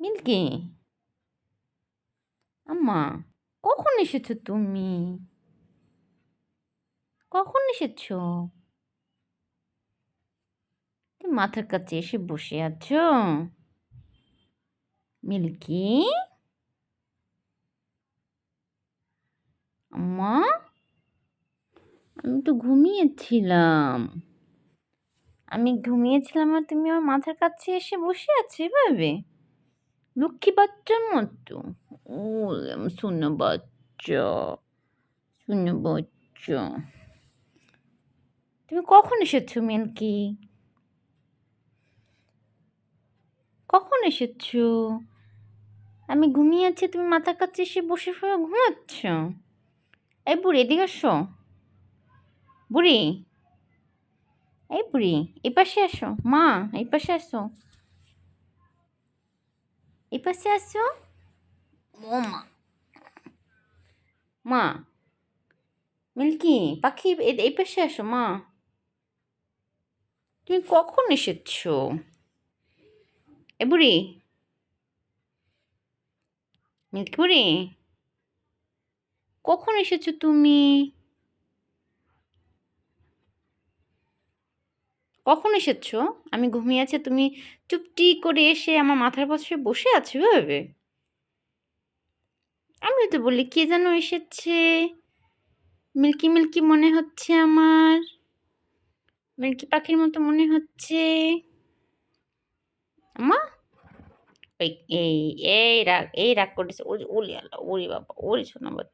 Milky? আম্মা, কখন এসেছ তুমি? কখন এসেছ? তুমি মাথার কাছে এসে বসে আছো? মিল্কি? আম্মা, আমি তো ঘুমিয়েছিলাম। আমি ঘুমিয়েছিলাম আর তুমি আমার মাথার কাছে এসে বসে আছো এভাবে? লক্ষ্মী বাচ্চার মতো। ও শোনো বাচ্চা শোনো বাচ্চা। তুমি কখন এসেছ, মিল্কি? কখন এসেছ? আমি ঘুমিয়ে আছি, তুমি মাথার কাছে এসে বসে পড়ে ঘুমাচ্ছ? এই বুড়ি, এদিকে আসো। বুড়ি, এই বুড়ি, এই পাশে আসো। মা, এই পাশে আসো। এই পাশে আসো ও মা মা মিল্কি পাখি এ- এই পাশে আসো মা। তুমি কখন এসেছ? এ বুড়ি। মিল্কি বুড়ি কখন এসেছ তুমি? কখন এসেছ? আমি ঘুমিয়ে আছি, তুমি চুপটি করে এসে আমার মাথার পাশে বসে আছো এভাবে? আমি তো বলি, কে যেন এসেছে? মিল্কি মিল্কি মনে হচ্ছে আমার। মিল্কি পাখির মতো মনে হচ্ছে। আমা এই এই রাগ এই রাগ করেছে ওরে ওলি আল্লাহ, ওরে বাবা, ওরে শোনা বাচ্চা।